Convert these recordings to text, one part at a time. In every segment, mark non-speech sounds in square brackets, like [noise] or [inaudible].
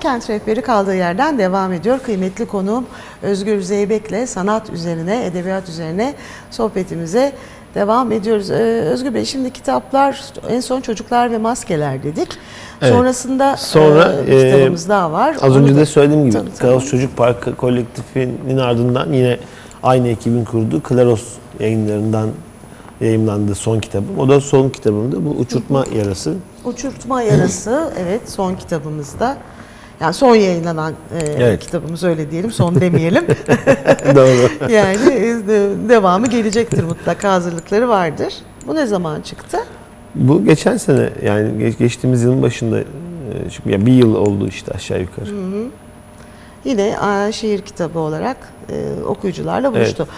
Kent Rehberi kaldığı yerden devam ediyor. Kıymetli konuğum Özgür Zeybek'le sanat üzerine, edebiyat üzerine sohbetimize devam ediyoruz. Ee, Özgür Bey şimdi kitaplar, en son Çocuklar ve Maskeler dedik. Evet. Sonrasında Sonra, e, kitabımız e, daha var. Az Onu önce da- de söylediğim gibi Tabii, Klaus tabii. Çocuk Parkı kolektifinin ardından yine aynı ekibin kurduğu Klaros yayınlarından yayımlandı son kitabım. O da son kitabımdı. Bu Uçurtma Yarası. Uçurtma Yarası, evet son kitabımızda. Yani son yayınlanan e, Evet. kitabımız öyle diyelim, son demeyelim. [laughs] Doğru. [laughs] yani e, de- devamı gelecektir mutlaka hazırlıkları vardır. Bu ne zaman çıktı? Bu geçen sene yani geç- geçtiğimiz yılın başında e, çünkü ya bir yıl oldu işte aşağı yukarı. Yine a, şiir kitabı olarak e, okuyucularla buluştu.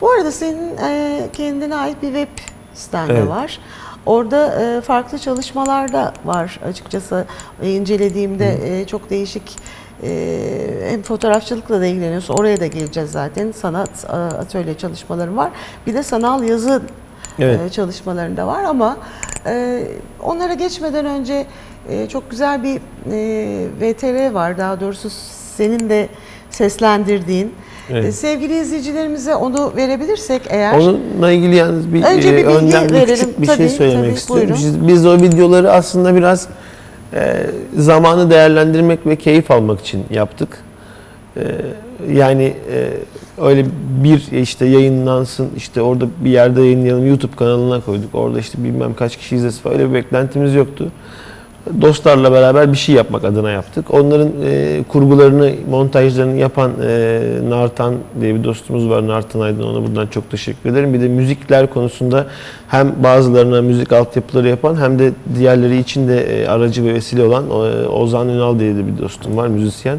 Bu arada senin e, kendine ait bir web siten Evet. var. Orada e, farklı çalışmalar da var açıkçası. E, incelediğimde e, çok değişik e, hem fotoğrafçılıkla da ilgileniyorsun. Oraya da geleceğiz zaten. Sanat e, atölye çalışmalarım var. Bir de sanal yazı Evet. e, çalışmalarında var ama e, onlara geçmeden önce e, çok güzel bir e, VTR var. Daha doğrusu senin de seslendirdiğin. Evet. E, sevgili izleyicilerimize onu verebilirsek eğer. Onunla ilgili yalnız bir, Önce bir e, bilgi önden bir verelim. küçük bir Tabii, şey söylemek tabii, istiyorum. buyurun. Biz, biz o videoları aslında biraz e, zamanı değerlendirmek ve keyif almak için yaptık. E, yani e, öyle bir işte yayınlansın işte orada bir yerde yayınlayalım YouTube kanalına koyduk. Orada işte bilmem kaç kişi izlesin falan öyle bir beklentimiz yoktu. Dostlarla beraber bir şey yapmak adına yaptık. Onların e, kurgularını, montajlarını yapan e, Nartan diye bir dostumuz var. Nartan Aydın ona buradan çok teşekkür ederim. Bir de müzikler konusunda hem bazılarına müzik altyapıları yapan hem de diğerleri için de e, aracı ve vesile olan e, Ozan Ünal diye de bir dostum var, müzisyen.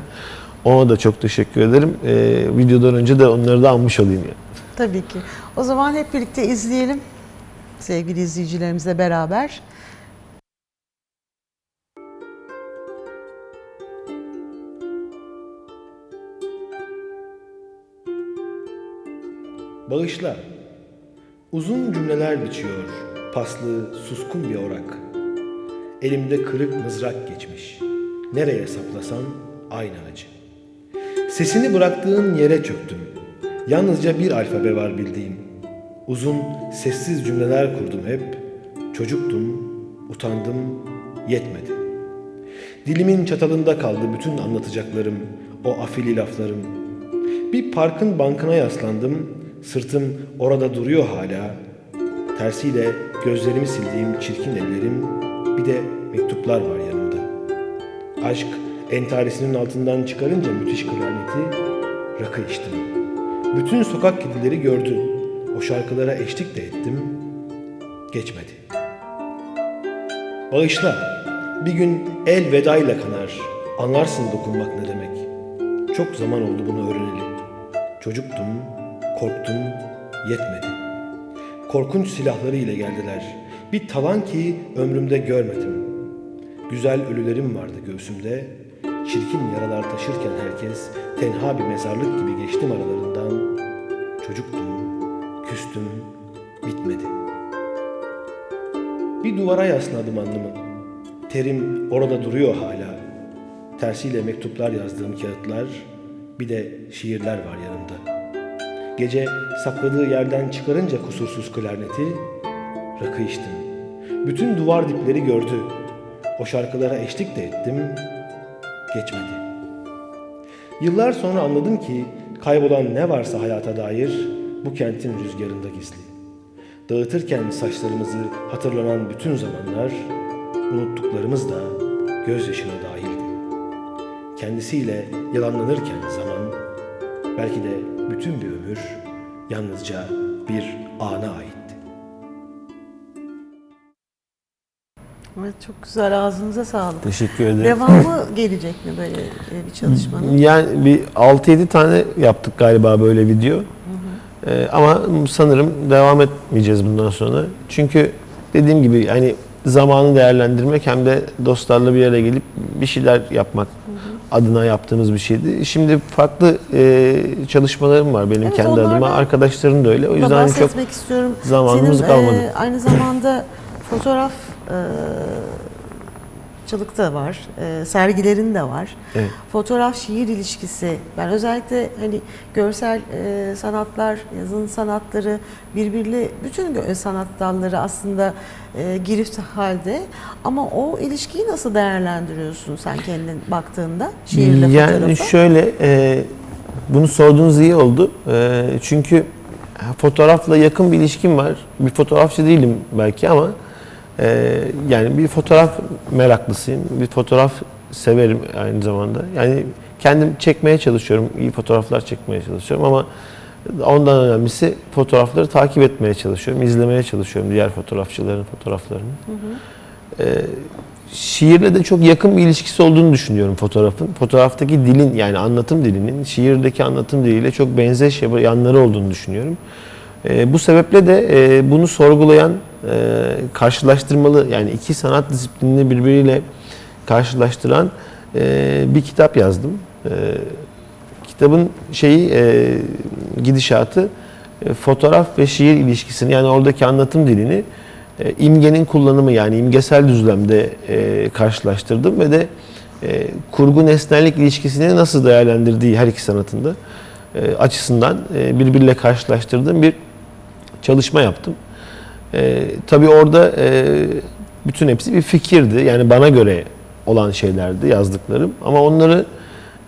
Ona da çok teşekkür ederim. E, videodan önce de onları da anmış olayım yani. Tabii ki. O zaman hep birlikte izleyelim sevgili izleyicilerimizle beraber. Bağışla. Uzun cümleler biçiyor, paslı, suskun bir orak. Elimde kırık mızrak geçmiş. Nereye saplasam aynı acı. Sesini bıraktığın yere çöktüm. Yalnızca bir alfabe var bildiğim. Uzun, sessiz cümleler kurdum hep. Çocuktum, utandım, yetmedi. Dilimin çatalında kaldı bütün anlatacaklarım, o afili laflarım. Bir parkın bankına yaslandım, sırtım orada duruyor hala. Tersiyle gözlerimi sildiğim çirkin ellerim, bir de mektuplar var yanımda. Aşk entaresinin altından çıkarınca müthiş klarneti, rakı içtim. Bütün sokak kedileri gördü. O şarkılara eşlik de ettim. Geçmedi. Bağışla. Bir gün el vedayla kanar. Anlarsın dokunmak ne demek. Çok zaman oldu bunu öğreneli. Çocuktum, korktum, yetmedi. Korkunç silahları ile geldiler. Bir talan ki ömrümde görmedim. Güzel ölülerim vardı göğsümde. Çirkin yaralar taşırken herkes tenha bir mezarlık gibi geçtim aralarından. Çocuktum, küstüm, bitmedi. Bir duvara yasladım alnımı. Terim orada duruyor hala. Tersiyle mektuplar yazdığım kağıtlar, bir de şiirler var yanımda. Gece sakladığı yerden çıkarınca kusursuz klarneti, rakı içtim. Bütün duvar dipleri gördü. O şarkılara eşlik de ettim, geçmedi. Yıllar sonra anladım ki kaybolan ne varsa hayata dair bu kentin rüzgarında gizli. Dağıtırken saçlarımızı hatırlanan bütün zamanlar, unuttuklarımız da gözyaşına dahildi. Kendisiyle yalanlanırken zaman, belki de bütün bir ömür yalnızca bir ana aitti. Evet, çok güzel ağzınıza sağlık. Teşekkür ederim. Devamı gelecek mi böyle e, bir çalışmanın? Yani bir 6-7 tane yaptık galiba böyle video. Ee, ama sanırım devam etmeyeceğiz bundan sonra. Çünkü dediğim gibi yani zamanı değerlendirmek hem de dostlarla bir yere gelip bir şeyler yapmak adına yaptığımız bir şeydi. Şimdi farklı e, çalışmalarım var benim Evet, kendi adıma. onlardan Arkadaşların da öyle. O yüzden hani çok istiyorum. zamanımız Senin, kalmadı. e, aynı zamanda fotoğraf e, fotoğrafçılık da var, e, sergilerin de var. Evet. Fotoğraf şiir ilişkisi. Ben özellikle hani görsel e, sanatlar, yazın sanatları birbirli bütün sanat dalları aslında e, girift halde. Ama o ilişkiyi nasıl değerlendiriyorsun sen kendin baktığında şiirle yani fotoğrafa? şöyle e, bunu sorduğunuz iyi oldu. E, çünkü fotoğrafla yakın bir ilişkim var. Bir fotoğrafçı değilim belki ama e, yani bir fotoğraf meraklısıyım. Bir fotoğraf severim aynı zamanda. Yani kendim çekmeye çalışıyorum. iyi fotoğraflar çekmeye çalışıyorum ama ondan önemlisi fotoğrafları takip etmeye çalışıyorum. izlemeye çalışıyorum diğer fotoğrafçıların fotoğraflarını. E, şiirle de çok yakın bir ilişkisi olduğunu düşünüyorum fotoğrafın. Fotoğraftaki dilin yani anlatım dilinin şiirdeki anlatım diliyle çok benzeş yanları olduğunu düşünüyorum. E, bu sebeple de e, bunu sorgulayan, e, karşılaştırmalı yani iki sanat disiplinini birbiriyle karşılaştıran e, bir kitap yazdım. E, kitabın şeyi gidişatı fotoğraf ve şiir ilişkisini yani oradaki anlatım dilini imgenin kullanımı yani imgesel düzlemde karşılaştırdım ve de e, kurgu nesnellik ilişkisini nasıl değerlendirdiği her iki sanatında açısından e, birbiriyle karşılaştırdığım bir çalışma yaptım. E, tabii orada e, bütün hepsi bir fikirdi. Yani bana göre olan şeylerdi yazdıklarım. Ama onları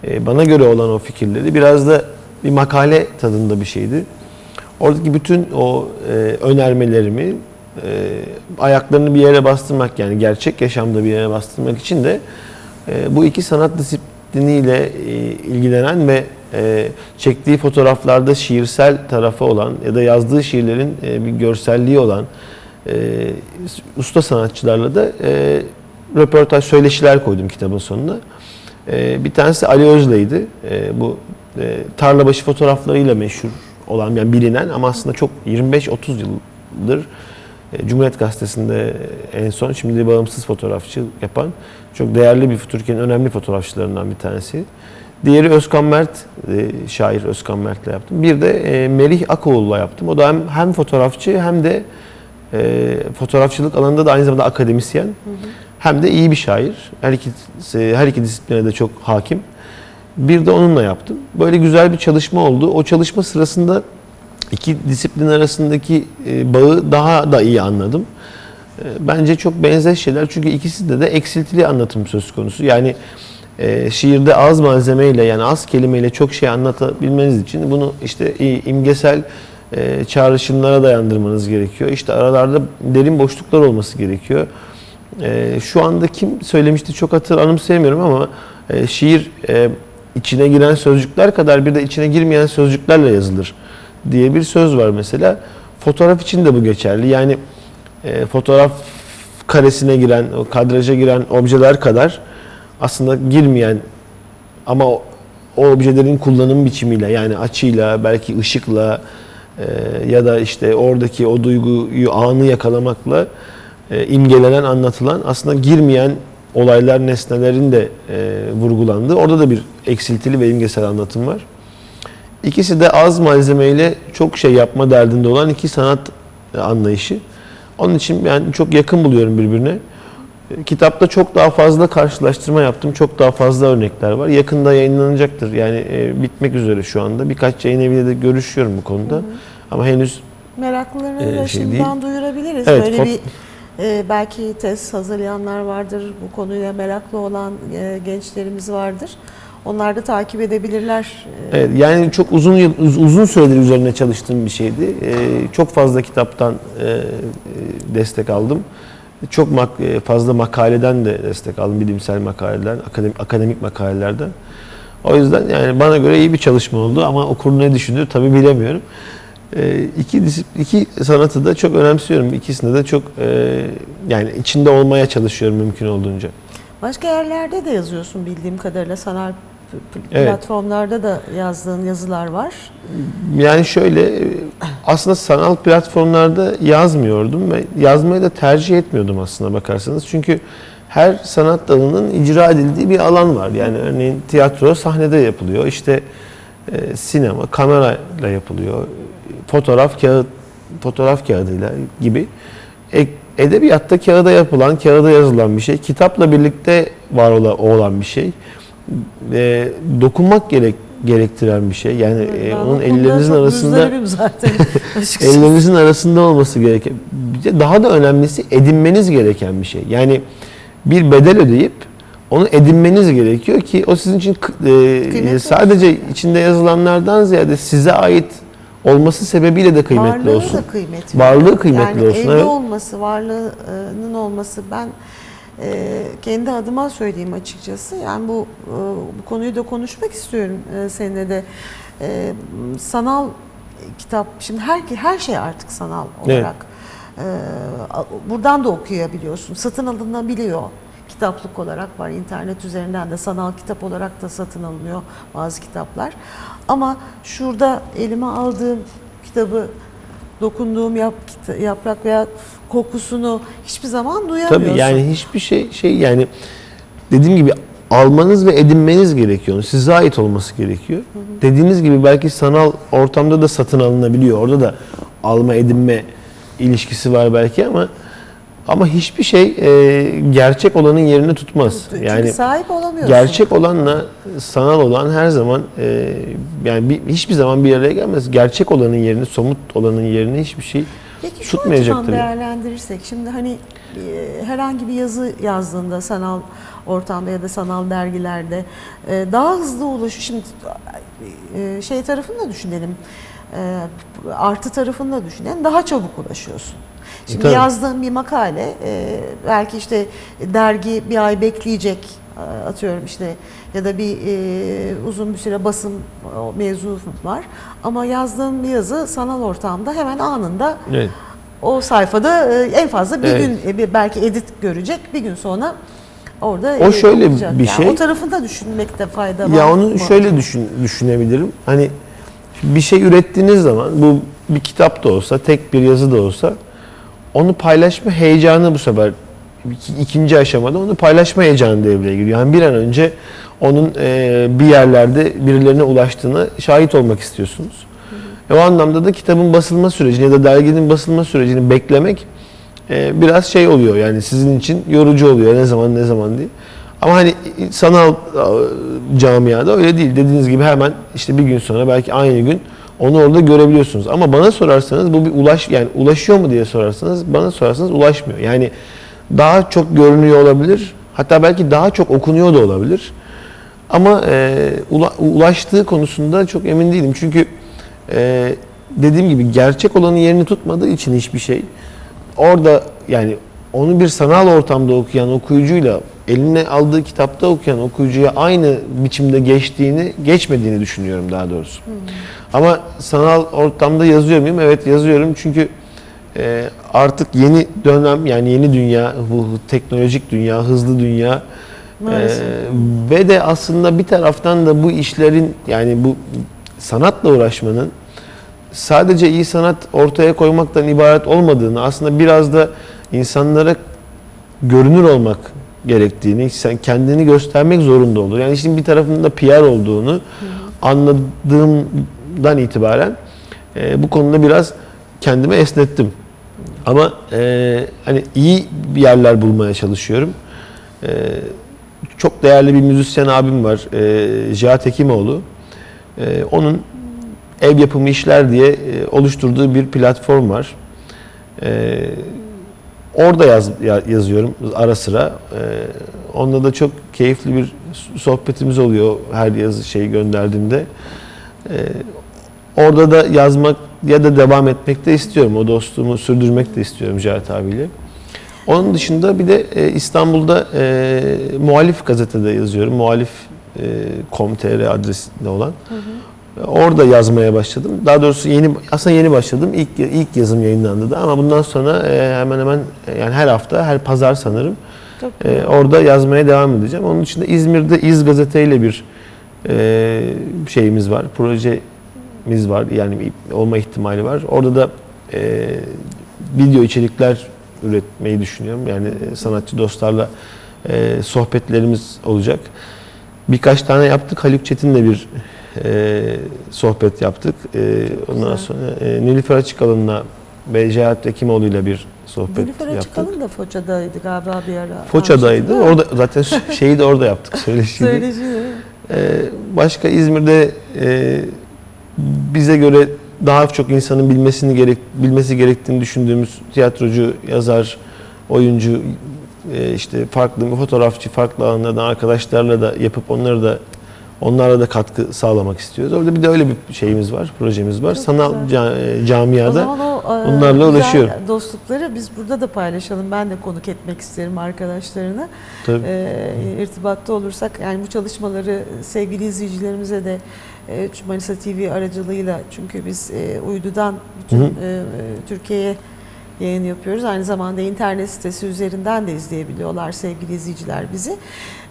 e, bana göre olan o fikirleri biraz da bir makale tadında bir şeydi. Oradaki bütün o e, önermelerimi e, ayaklarını bir yere bastırmak yani gerçek yaşamda bir yere bastırmak için de e, bu iki sanat disipliniyle e, ilgilenen ve e, çektiği fotoğraflarda şiirsel tarafı olan ya da yazdığı şiirlerin e, bir görselliği olan e, usta sanatçılarla da e, röportaj söyleşiler koydum kitabın sonuna. E, bir tanesi Ali Özley'di. E, bu e, tarlabaşı fotoğraflarıyla meşhur olan yani bilinen ama aslında çok 25-30 yıldır e, Cumhuriyet Gazetesi'nde en son şimdi bağımsız fotoğrafçı yapan çok değerli bir Türkiye'nin önemli fotoğrafçılarından bir tanesi. Diğeri Özkan Mert, e, şair Özkan Mert'le yaptım. Bir de e, Merih Akoğlu'la yaptım. O da hem, hem fotoğrafçı hem de e, fotoğrafçılık alanında da aynı zamanda akademisyen. Hem de iyi bir şair. Her iki, her iki disipline de çok hakim. Bir de onunla yaptım. Böyle güzel bir çalışma oldu. O çalışma sırasında iki disiplin arasındaki e, bağı daha da iyi anladım. E, Bence çok benzer şeyler çünkü ikisinde de eksiltili anlatım söz konusu. Yani e, şiirde az malzemeyle yani az kelimeyle çok şey anlatabilmeniz için bunu işte imgesel e, çağrışımlara dayandırmanız gerekiyor. İşte aralarda derin boşluklar olması gerekiyor. E, şu anda kim söylemişti çok hatır anımsayamıyorum ama e, şiir e, içine giren sözcükler kadar bir de içine girmeyen sözcüklerle yazılır diye bir söz var mesela. Fotoğraf için de bu geçerli. Yani e, fotoğraf karesine giren, o kadraja giren objeler kadar aslında girmeyen ama o, objelerin kullanım biçimiyle yani açıyla, belki ışıkla e, ya da işte oradaki o duyguyu, anı yakalamakla e, imgelenen, anlatılan aslında girmeyen olaylar, nesnelerin de e, vurgulandığı. Orada da bir eksiltili ve imgesel anlatım var. İkisi de az malzemeyle çok şey yapma derdinde olan iki sanat anlayışı. Onun için ben çok yakın buluyorum birbirine. E, Kitapta çok daha fazla karşılaştırma yaptım. Çok daha fazla örnekler var. Yakında yayınlanacaktır. Yani e, bitmek üzere şu anda. Birkaç yayın eviyle de görüşüyorum bu konuda. Ama henüz Meraklılarını da şey şimdiden duyurabiliriz. Evet, Böyle bir e, belki tez hazırlayanlar vardır, bu konuyla meraklı olan e, gençlerimiz vardır. Onlar da takip edebilirler. E, Evet, yani çok uzun yıl uz- uzun süredir üzerine çalıştığım bir şeydi. Ee, çok fazla kitaptan e, e, destek aldım. Çok mak- e, fazla makaleden de destek aldım, bilimsel makaleden, akademik, makalelerden. O yüzden yani bana göre iyi bir çalışma oldu ama okur ne düşünür tabii bilemiyorum. Ee, iki, iki sanatı da çok önemsiyorum. İkisinde de çok e, yani içinde olmaya çalışıyorum mümkün olduğunca. Başka yerlerde de yazıyorsun bildiğim kadarıyla sanal p- p- Evet. platformlarda da yazdığın yazılar var. Yani şöyle e, aslında sanal platformlarda yazmıyordum ve yazmayı da tercih etmiyordum aslında bakarsanız. Çünkü her sanat dalının icra edildiği bir alan var. Yani örneğin tiyatro sahnede yapılıyor. İşte e, sinema kamerayla yapılıyor. Fotoğraf kağıt fotoğraf kağıdıyla gibi ek- edebiyatta kağıda yapılan, kağıda yazılan bir şey. Kitapla birlikte var ola- olan bir şey. E, dokunmak gerek gerektiren bir şey. Yani e, onun ellerinizin arasında zaten. [laughs] ellerinizin arasında olması gereken. Daha da önemlisi edinmeniz gereken bir şey. Yani bir bedel ödeyip onu edinmeniz gerekiyor ki o sizin için e, sadece içinde yazılanlardan ziyade size ait olması sebebiyle de kıymetli Varlığı olsun. da kıymetli. Varlığı kıymetli yani olsun, evde evet. olması, varlığının olması ben e, kendi adıma söyleyeyim açıkçası. Yani bu e, bu konuyu da konuşmak istiyorum e, seninle de. E, sanal kitap şimdi her her şey artık sanal olarak. e, buradan da okuyabiliyorsun. Satın alınabiliyor. Kitaplık olarak var. internet üzerinden de sanal kitap olarak da satın alınıyor bazı kitaplar. Ama şurada elime aldığım kitabı dokunduğum yap, yaprak veya kokusunu hiçbir zaman duyamıyorsun. Tabii yani hiçbir şey şey yani dediğim gibi almanız ve edinmeniz gerekiyor. Size ait olması gerekiyor. Dediğiniz gibi belki sanal ortamda da satın alınabiliyor. Orada da alma edinme ilişkisi var belki ama ama hiçbir şey e, gerçek olanın yerini tutmaz. Çünkü Yani sahip olamıyorsun. gerçek olanla sanal olan her zaman e, yani bir, hiçbir zaman bir araya gelmez. Gerçek olanın yerini, somut olanın yerini hiçbir şey Peki şu tutmayacaktır. yani. değerlendirirsek şimdi hani e, herhangi bir yazı yazdığında sanal ortamda ya da sanal dergilerde e, daha hızlı ulaşıyor. Şimdi e, şey tarafını da düşünelim. e, Artı tarafını da düşünelim. Daha çabuk ulaşıyorsun. Şimdi Tabii. yazdığın bir makale e, belki işte dergi bir ay bekleyecek e, atıyorum işte ya da bir e, uzun bir süre basım o mevzu var ama yazdığın bir yazı sanal ortamda hemen anında Evet. o sayfada e, en fazla bir Evet. gün e, bir- belki edit görecek bir gün sonra orada O e, şöyle olacak. bir Yani şey. O tarafını da düşünmekte fayda var. Ya onu mı? şöyle düşün, düşünebilirim. Hani bir şey ürettiğiniz zaman bu bir kitap da olsa, tek bir yazı da olsa onu paylaşma heyecanı bu sefer iki- ikinci aşamada onu paylaşma heyecanı devreye giriyor. Yani bir an önce onun e, bir yerlerde birilerine ulaştığına şahit olmak istiyorsunuz. E, o anlamda da kitabın basılma sürecini ya da derginin basılma sürecini beklemek e, biraz şey oluyor yani sizin için yorucu oluyor ne zaman ne zaman diye. Ama hani sanal e, camiada öyle değil. Dediğiniz gibi hemen işte bir gün sonra belki aynı gün onu orada görebiliyorsunuz. Ama bana sorarsanız bu bir ulaş yani ulaşıyor mu diye sorarsanız bana sorarsanız ulaşmıyor. Yani daha çok görünüyor olabilir. Hatta belki daha çok okunuyor da olabilir. Ama e, ula- ulaştığı konusunda çok emin değilim. Çünkü e, dediğim gibi gerçek olanın yerini tutmadığı için hiçbir şey orada yani onu bir sanal ortamda okuyan okuyucuyla eline aldığı kitapta okuyan okuyucuya aynı biçimde geçtiğini, geçmediğini düşünüyorum daha doğrusu. Ama sanal ortamda yazıyor muyum? Evet yazıyorum çünkü e, artık yeni dönem yani yeni dünya, bu teknolojik dünya, hızlı dünya Maalesef. e, ve de aslında bir taraftan da bu işlerin yani bu sanatla uğraşmanın sadece iyi sanat ortaya koymaktan ibaret olmadığını aslında biraz da insanlara görünür olmak gerektiğini, sen kendini göstermek zorunda olur. Yani işin bir tarafında PR olduğunu anladığımdan itibaren e, bu konuda biraz kendimi esnettim. Ama e, hani iyi yerler bulmaya çalışıyorum. E, çok değerli bir müzisyen abim var, e, Cihat Hekimoğlu. E, onun ev yapımı işler diye e, oluşturduğu bir platform var. E, orada yaz, ya- yazıyorum ara sıra. E, onunla da çok keyifli bir sohbetimiz oluyor her yazı şeyi gönderdiğimde. E, orada da yazmak ya da devam etmek de istiyorum. O dostluğumu sürdürmek de istiyorum Cihat abiyle. Onun dışında bir de e, İstanbul'da e, muhalif gazetede yazıyorum. Muhalif e, adresinde olan. Orada yazmaya başladım. Daha doğrusu yeni aslında yeni başladım. İlk ilk yazım yayınlandı da ama bundan sonra e, hemen hemen e, yani her hafta, her pazar sanırım e, orada yazmaya devam edeceğim. Onun dışında İzmir'de İz Gazete ile bir e, şeyimiz var. Projemiz var. Yani olma ihtimali var. Orada da e, video içerikler üretmeyi düşünüyorum. Yani e, sanatçı dostlarla e, sohbetlerimiz olacak. Birkaç tane yaptık. Haluk Çetin'le bir e, sohbet yaptık. E, ondan Güzel. sonra e, Nilüfer Açıkalın'la Becehat Ekimoğlu ile bir sohbet Nilüfer yaptık. Açıkalın da Foça'daydı galiba bir ara. Foça'daydı. Orada zaten [laughs] şeyi de orada yaptık. Değil mi? Ee, başka İzmir'de e, bize göre daha çok insanın bilmesini gerek bilmesi gerektiğini düşündüğümüz tiyatrocu, yazar, oyuncu, e, işte farklı fotoğrafçı, farklı alanlardan arkadaşlarla da yapıp onları da onlara da katkı sağlamak istiyoruz. Orada bir de öyle bir şeyimiz var, projemiz var. Çok Sanal ca- e, camiada o e, onlarla güzel uğraşıyorum. dostlukları biz burada da paylaşalım. Ben de konuk etmek isterim arkadaşlarını. tabii. E, irtibatta olursak yani bu çalışmaları sevgili izleyicilerimize de e, Manisa TV aracılığıyla çünkü biz e, uydudan bütün e, Türkiye'ye yayın yapıyoruz. Aynı zamanda internet sitesi üzerinden de izleyebiliyorlar sevgili izleyiciler bizi.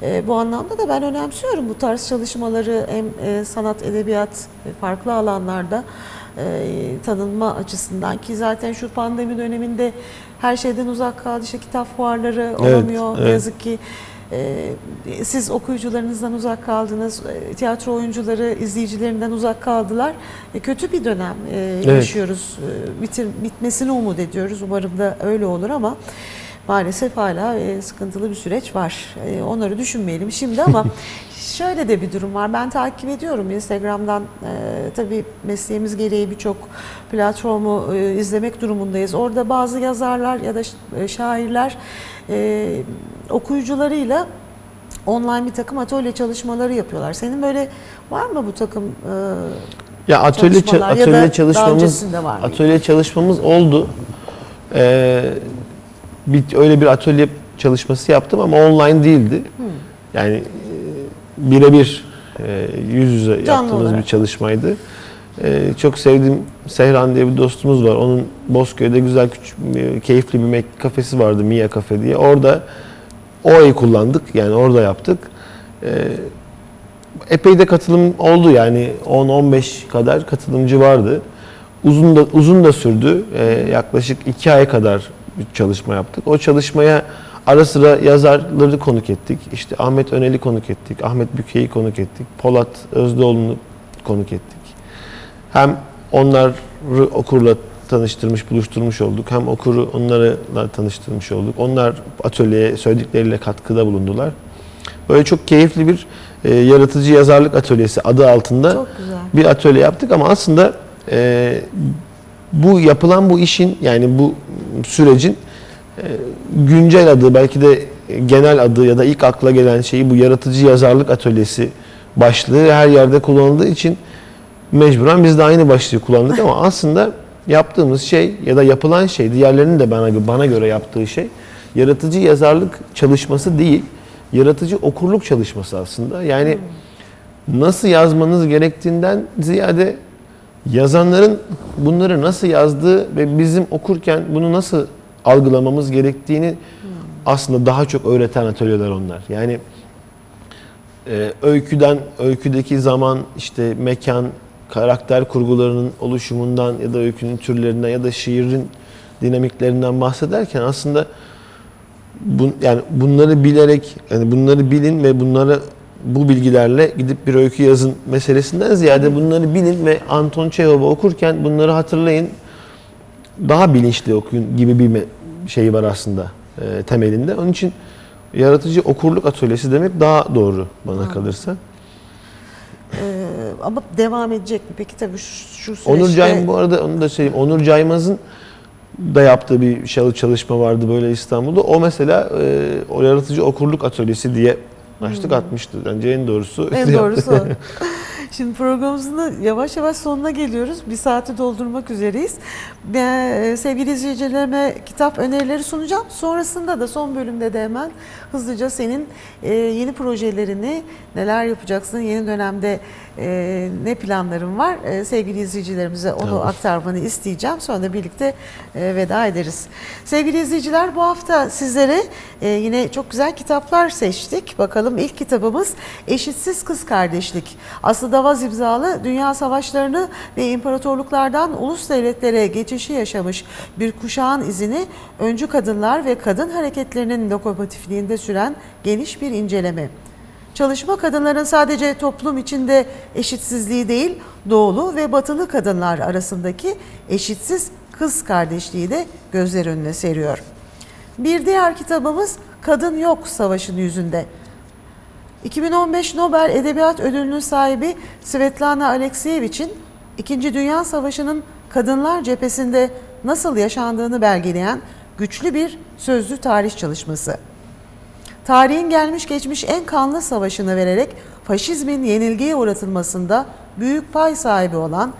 E, bu anlamda da ben önemsiyorum bu tarz çalışmaları hem e, sanat, edebiyat e, farklı alanlarda e, tanınma açısından ki zaten şu pandemi döneminde her şeyden uzak kaldı. İşte kitap fuarları Evet, olamıyor. Ne evet. yazık ki siz okuyucularınızdan uzak kaldınız. E, Tiyatro oyuncuları izleyicilerinden uzak kaldılar. E, kötü bir dönem e, yaşıyoruz. E, bitir, bitmesini umut ediyoruz. Umarım da öyle olur ama maalesef hala e, sıkıntılı bir süreç var. E, onları düşünmeyelim şimdi ama [laughs] şöyle de bir durum var. Ben takip ediyorum Instagram'dan. E, tabii mesleğimiz gereği birçok platformu e, izlemek durumundayız. Orada bazı yazarlar ya da şairler e, okuyucularıyla online bir takım atölye çalışmaları yapıyorlar. Senin böyle var mı bu takım e, Ya atölye ça- çalışmalar ya da atölye çalışmamız var mıydı? atölye çalışmamız oldu. Ee, bir, öyle bir atölye çalışması yaptım ama online değildi. Yani e, birebir e, yüz yüze Canlı yaptığımız olarak. bir çalışmaydı. Ee, çok sevdiğim Sehran diye bir dostumuz var. Onun Bozköy'de güzel küçük e, keyifli bir kafesi vardı Mia Cafe diye. Orada o ayı kullandık. Yani orada yaptık. Ee, epey de katılım oldu yani 10-15 kadar katılımcı vardı. Uzun da uzun da sürdü. Ee, yaklaşık 2 ay kadar bir çalışma yaptık. O çalışmaya ara sıra yazarları konuk ettik. İşte Ahmet Önel'i konuk ettik. Ahmet Büke'yi konuk ettik. Polat Özdoğlu'nu konuk ettik. Hem onları okurla tanıştırmış, buluşturmuş olduk. Hem okuru onlarla tanıştırmış olduk. Onlar atölyeye söyledikleriyle katkıda bulundular. Böyle çok keyifli bir e, yaratıcı yazarlık atölyesi adı altında bir atölye yaptık ama aslında e, bu yapılan bu işin yani bu sürecin e, güncel adı belki de genel adı ya da ilk akla gelen şeyi bu yaratıcı yazarlık atölyesi başlığı her yerde kullanıldığı için mecburen biz de aynı başlığı kullandık ama aslında yaptığımız şey ya da yapılan şey diğerlerinin de bana bana göre yaptığı şey yaratıcı yazarlık çalışması değil yaratıcı okurluk çalışması aslında. Yani nasıl yazmanız gerektiğinden ziyade yazanların bunları nasıl yazdığı ve bizim okurken bunu nasıl algılamamız gerektiğini aslında daha çok öğreten atölyeler onlar. Yani e, öyküden, öyküdeki zaman, işte mekan, karakter kurgularının oluşumundan ya da öykünün türlerinden ya da şiirin dinamiklerinden bahsederken aslında bu, yani bunları bilerek, yani bunları bilin ve bunları bu bilgilerle gidip bir öykü yazın meselesinden ziyade bunları bilin ve Anton Çehov'u okurken bunları hatırlayın. Daha bilinçli okuyun gibi bir şey var aslında e, temelinde. Onun için yaratıcı okurluk atölyesi demek daha doğru bana kalırsa. E, ama devam edecek mi? Peki tabii şu, şu süreçte... Onur Caymaz bu arada onu da söyleyeyim. Onur Caymaz'ın da yaptığı bir çalışma vardı böyle İstanbul'da. O mesela e, o yaratıcı okurluk atölyesi diye başlık atmıştı. Bence en doğrusu. En [laughs] doğrusu. Şimdi programımızın da yavaş yavaş sonuna geliyoruz. Bir saati doldurmak üzereyiz. Ben, e, sevgili izleyicilerime kitap önerileri sunacağım. Sonrasında da son bölümde de hemen hızlıca senin e, yeni projelerini, neler yapacaksın, yeni dönemde e, ne planların var e, sevgili izleyicilerimize onu Tamam. aktarmanı isteyeceğim. Sonra da birlikte e, veda ederiz. Sevgili izleyiciler bu hafta sizlere e, yine çok güzel kitaplar seçtik. Bakalım ilk kitabımız Eşitsiz Kız Kardeşlik. Aslı Davaz imzalı dünya savaşlarını ve imparatorluklardan ulus devletlere geçişi yaşamış bir kuşağın izini öncü kadınlar ve kadın hareketlerinin lokomotifliğinde süren geniş bir inceleme. Çalışma kadınların sadece toplum içinde eşitsizliği değil, doğulu ve batılı kadınlar arasındaki eşitsiz kız kardeşliği de gözler önüne seriyor. Bir diğer kitabımız Kadın Yok Savaşın Yüzünde. 2015 Nobel Edebiyat Ödülü'nün sahibi Svetlana Alekseyevich'in İkinci Dünya Savaşı'nın kadınlar cephesinde nasıl yaşandığını belgeleyen güçlü bir sözlü tarih çalışması. Tarihin gelmiş geçmiş en kanlı savaşını vererek faşizmin yenilgiye uğratılmasında büyük pay sahibi olan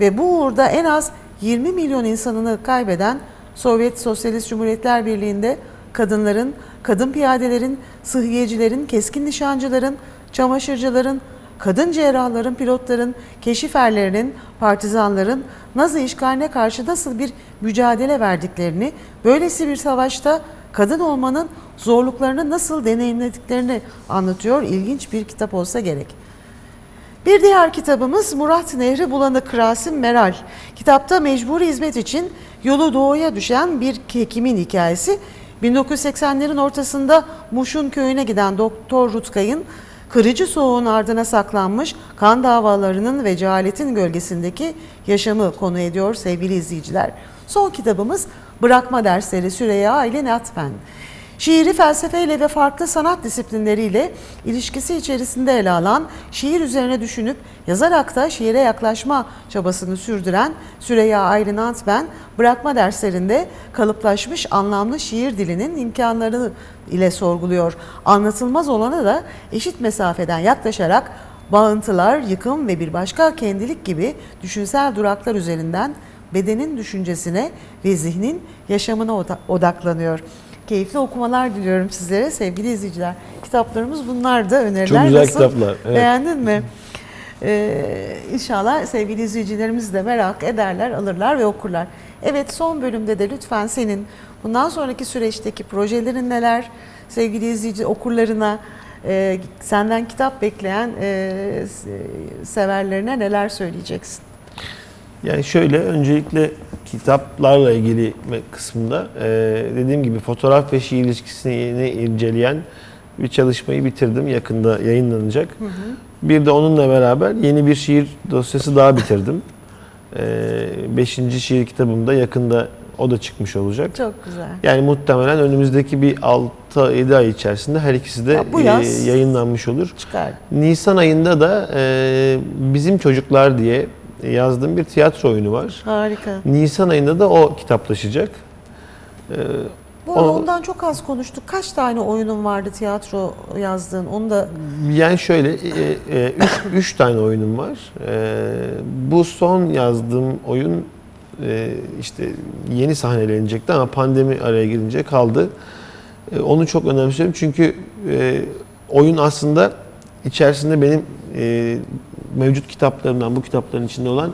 ve bu uğurda en az 20 milyon insanını kaybeden Sovyet Sosyalist Cumhuriyetler Birliği'nde kadınların, kadın piyadelerin, sıhhiyecilerin, keskin nişancıların, çamaşırcıların, kadın cerrahların, pilotların, keşiferlerinin, partizanların Nazi işgaline karşı nasıl bir mücadele verdiklerini, böylesi bir savaşta kadın olmanın zorluklarını nasıl deneyimlediklerini anlatıyor. İlginç bir kitap olsa gerek. Bir diğer kitabımız Murat Nehri Bulanık Rasim Meral. Kitapta mecburi hizmet için yolu doğuya düşen bir hekimin hikayesi. 1980'lerin ortasında Muş'un köyüne giden Doktor Rutkay'ın kırıcı soğuğun ardına saklanmış kan davalarının ve cehaletin gölgesindeki yaşamı konu ediyor sevgili izleyiciler. Son kitabımız Bırakma Dersleri Süreyya ile Natfen. Şiiri felsefeyle ve farklı sanat disiplinleriyle ilişkisi içerisinde ele alan, şiir üzerine düşünüp yazarak da şiire yaklaşma çabasını sürdüren Süreyya Aylin Antben, bırakma derslerinde kalıplaşmış anlamlı şiir dilinin imkanları ile sorguluyor. Anlatılmaz olana da eşit mesafeden yaklaşarak bağıntılar, yıkım ve bir başka kendilik gibi düşünsel duraklar üzerinden bedenin düşüncesine ve zihnin yaşamına oda- odaklanıyor. Keyifli okumalar diliyorum sizlere sevgili izleyiciler. Kitaplarımız bunlar da öneriler. Çok güzel Nasıl? kitaplar, evet. Beğendin mi? Ee, inşallah sevgili izleyicilerimiz de merak ederler, alırlar ve okurlar. Evet son bölümde de lütfen senin bundan sonraki süreçteki projelerin neler? Sevgili izleyici okurlarına e, senden kitap bekleyen e, se- severlerine neler söyleyeceksin? Yani şöyle öncelikle kitaplarla ilgili kısmında e, dediğim gibi fotoğraf ve şiir ilişkisini inceleyen bir çalışmayı bitirdim. Yakında yayınlanacak. Bir de onunla beraber yeni bir şiir dosyası daha bitirdim. E, beşinci şiir kitabım da yakında o da çıkmış olacak. Çok güzel. Yani muhtemelen önümüzdeki bir 6-7 ay içerisinde her ikisi de Ya bu e, yaz- yayınlanmış olur. Çıkar. Nisan ayında da e, Bizim Çocuklar diye yazdığım bir tiyatro oyunu var. Harika. Nisan ayında da o kitaplaşacak. E, Bu arada ondan çok az konuştuk. Kaç tane oyunun vardı tiyatro yazdığın? Onu da yani şöyle, e, e, üç, üç tane oyunum var. E, bu son yazdığım oyun e, işte yeni sahnelenecekti ama pandemi araya girince kaldı. E, onu çok önemsiyorum çünkü e, oyun aslında içerisinde benim e, mevcut kitaplarımdan, bu kitapların içinde olan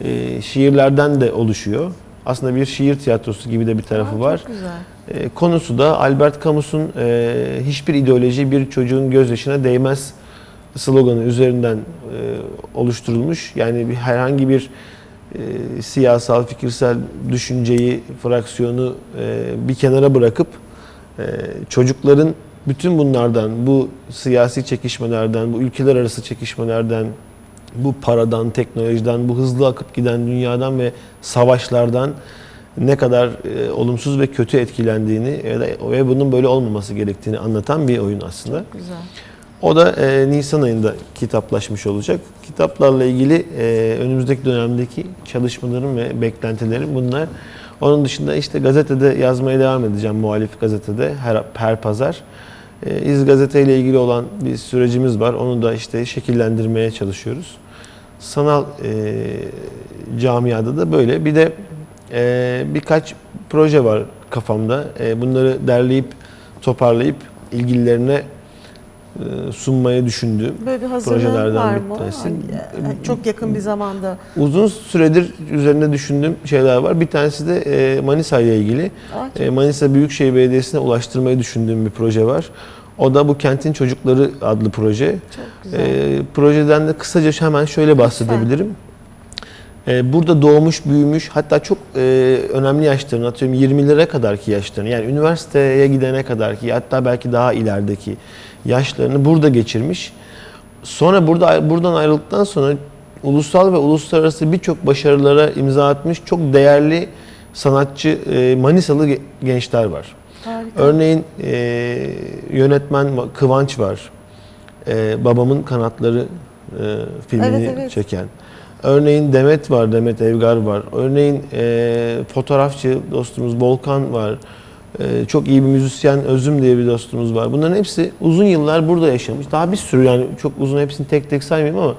e, şiirlerden de oluşuyor. Aslında bir şiir tiyatrosu gibi de bir tarafı Aa, var. Çok güzel. E, konusu da Albert Camus'un e, hiçbir ideoloji bir çocuğun gözyaşına değmez sloganı üzerinden e, oluşturulmuş. Yani bir, herhangi bir e, siyasal, fikirsel düşünceyi, fraksiyonu e, bir kenara bırakıp e, çocukların bütün bunlardan, bu siyasi çekişmelerden, bu ülkeler arası çekişmelerden, bu paradan, teknolojiden, bu hızlı akıp giden dünyadan ve savaşlardan ne kadar e, olumsuz ve kötü etkilendiğini ve, de- ve bunun böyle olmaması gerektiğini anlatan bir oyun aslında. Güzel. O da e, Nisan ayında kitaplaşmış olacak. Kitaplarla ilgili e, önümüzdeki dönemdeki çalışmalarım ve beklentilerim bunlar. Onun dışında işte gazetede yazmaya devam edeceğim muhalif gazetede her, her pazar. E, İz Gazete ile ilgili olan bir sürecimiz var. Onu da işte şekillendirmeye çalışıyoruz. Sanal e, camiada da böyle. Bir de e, birkaç proje var kafamda. E, bunları derleyip toparlayıp ilgililerine e, sunmayı düşündüğüm Böyle bir hazırlığın projelerden var bir mı? tanesi. Yani Çok yakın bir zamanda. Uzun süredir üzerine düşündüğüm şeyler var. Bir tanesi de e, Manisa ile ilgili. Aa, E, Manisa Büyükşehir Belediyesi'ne ulaştırmayı düşündüğüm bir proje var. O da bu Kentin Çocukları adlı proje. çok güzel. E, projeden de kısaca hemen şöyle bahsedebilirim. E, burada doğmuş, büyümüş, hatta çok e, önemli yaşların, atıyorum 20'lere kadarki yaşlarını, yani üniversiteye gidene kadarki, hatta belki daha ilerideki yaşlarını burada geçirmiş. Sonra burada buradan ayrıldıktan sonra ulusal ve uluslararası birçok başarılara imza atmış çok değerli sanatçı e, Manisalı ge- gençler var. Harika. Örneğin e, yönetmen Kıvanç var. E, Babamın Kanatları e, filmini Evet, evet. çeken. Örneğin Demet var, Demet Evgar var. Örneğin e, fotoğrafçı dostumuz Volkan var. E, çok iyi bir müzisyen Özüm diye bir dostumuz var. Bunların hepsi uzun yıllar burada yaşamış. Daha bir sürü yani çok uzun hepsini tek tek saymayayım ama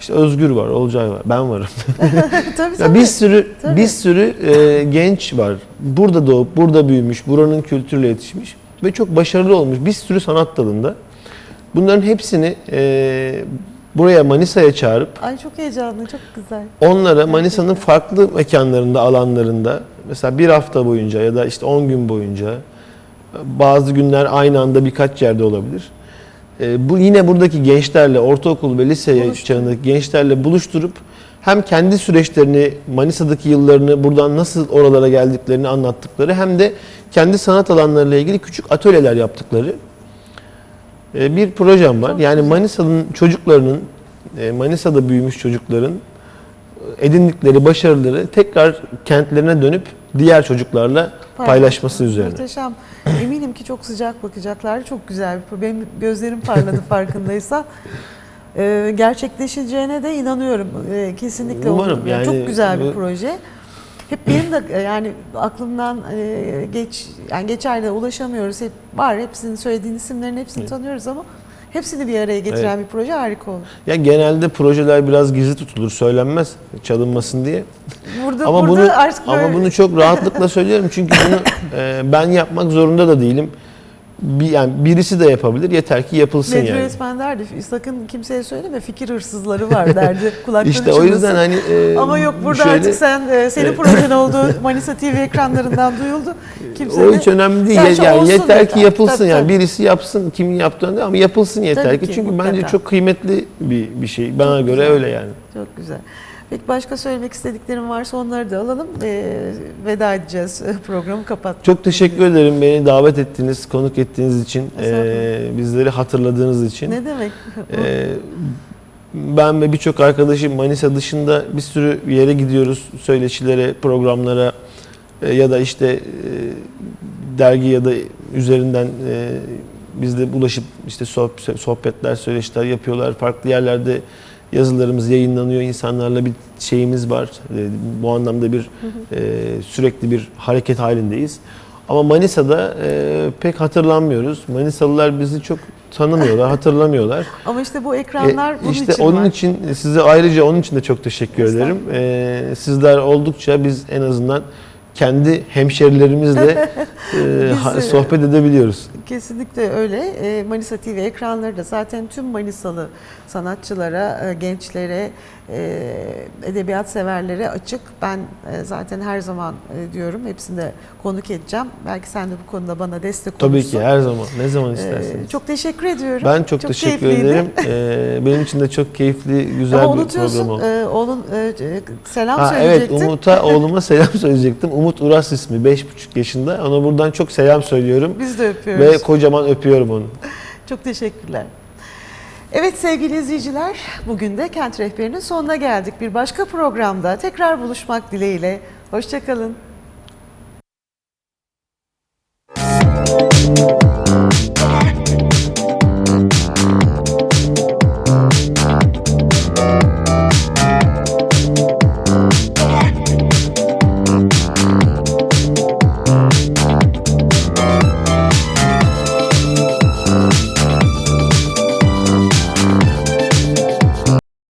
işte Özgür var, Olcay var, ben varım. [laughs] [laughs] tabii Ya tabii. bir sürü Tabii. bir sürü e, genç var. Burada doğup burada büyümüş, buranın kültürüyle yetişmiş ve çok başarılı olmuş bir sürü sanat dalında. Bunların hepsini e, buraya Manisa'ya çağırıp Ay çok heyecanlı, çok güzel. onlara Manisa'nın farklı mekanlarında, alanlarında mesela bir hafta boyunca ya da işte 10 gün boyunca bazı günler aynı anda birkaç yerde olabilir. E, bu yine buradaki gençlerle, ortaokul ve lise Buluşturup. çağındaki gençlerle buluşturup hem kendi süreçlerini, Manisa'daki yıllarını, buradan nasıl oralara geldiklerini anlattıkları hem de kendi sanat alanlarıyla ilgili küçük atölyeler yaptıkları e, bir projem var. Yani. Manisa'nın çocuklarının, e, Manisa'da büyümüş çocukların edindikleri başarıları tekrar kentlerine dönüp diğer çocuklarla paylaşması üzerine. Muhteşem. Eminim ki çok sıcak bakacaklar. Çok güzel Benim gözlerim parladı [laughs] farkındaysan. Ee, gerçekleşeceğine de inanıyorum. Ee, kesinlikle Umarım. olur. Yani çok güzel bir proje. Hep benim de e, yani aklımdan e, geç yani geçer de ulaşamıyoruz. Hep var hepsinin söylediğin isimlerin hepsini tanıyoruz ama hepsini bir araya getiren bir proje harika olur. Ya genelde projeler biraz gizli tutulur, söylenmez çalınmasın diye. Burada Ama burada bunu artık ama böyle- bunu çok rahatlıkla [laughs] söylüyorum çünkü bunu e, ben yapmak zorunda da değilim. Bir, yani birisi de yapabilir yeter ki yapılsın Medri yani. Öğretmen derdi sakın kimseye söyleme fikir hırsızları var derdi. [laughs] Kulakları İşte o yüzden hani e, Ama yok burada şöyle- artık sen e, senin projen [laughs] olduğu Manisa TV ekranlarından duyuldu. Kimse o de- hiç önemli değil. Ya Yani, olsun yeter yeter. ki yapılsın Tabii, yani. tabii. Birisi yapsın, kimin yaptığını ama yapılsın yeter Tabii ki. ki, Çünkü mutlaka. bence çok kıymetli bir bir şey. Bana Çok göre güzel. öyle yani. Çok güzel. Başka söylemek istediklerim varsa onları da alalım. E, veda edeceğiz. [laughs] Programı kapat. Çok teşekkür ederim beni davet ettiğiniz, konuk ettiğiniz için, e, bizleri hatırladığınız için. Ne demek? Ee, ben ve birçok arkadaşım Manisa dışında bir sürü yere gidiyoruz. Söyleşilere, programlara e, ya da işte e, dergi ya da üzerinden e, bizde bulaşıp işte sohb- sohbetler, söyleşiler yapıyorlar. Farklı yerlerde yazılarımız yayınlanıyor. İnsanlarla bir şeyimiz var. E, bu anlamda bir e, sürekli bir hareket halindeyiz. Ama Manisa'da e, pek hatırlanmıyoruz. Manisalılar bizi çok tanımıyorlar, [laughs] hatırlamıyorlar. Ama işte bu ekranlar E, bunun işte için onun var. için size ayrıca onun için de çok teşekkür ederim. E, sizler oldukça biz en azından kendi hemşerilerimizle [laughs] e, Biz, e, sohbet edebiliyoruz. Kesinlikle öyle. E, Manisa TV ekranları da zaten tüm Manisalı sanatçılara, e, gençlere, edebiyat severlere açık. Ben e, zaten her zaman e, diyorum hepsini de konuk edeceğim. Belki sen de bu konuda bana destek Tabii olursun. ki her zaman, ne zaman E, isterseniz. çok teşekkür ediyorum. ben çok, teşekkür keyifliydi. ederim. E, benim için de çok keyifli, güzel Ama bir program oldu. e, oğlun selam Ha, evet söyleyecektin. Umut'a [laughs] oğluma selam söyleyecektim. Umut Uras ismi 5,5 yaşında. Ona buradan çok selam söylüyorum. Biz de öpüyoruz. Ve kocaman öpüyorum onu. Çok teşekkürler. Evet sevgili izleyiciler, bugün de kent rehberinin sonuna geldik. Bir başka programda tekrar buluşmak dileğiyle. Hoşçakalın. Müzik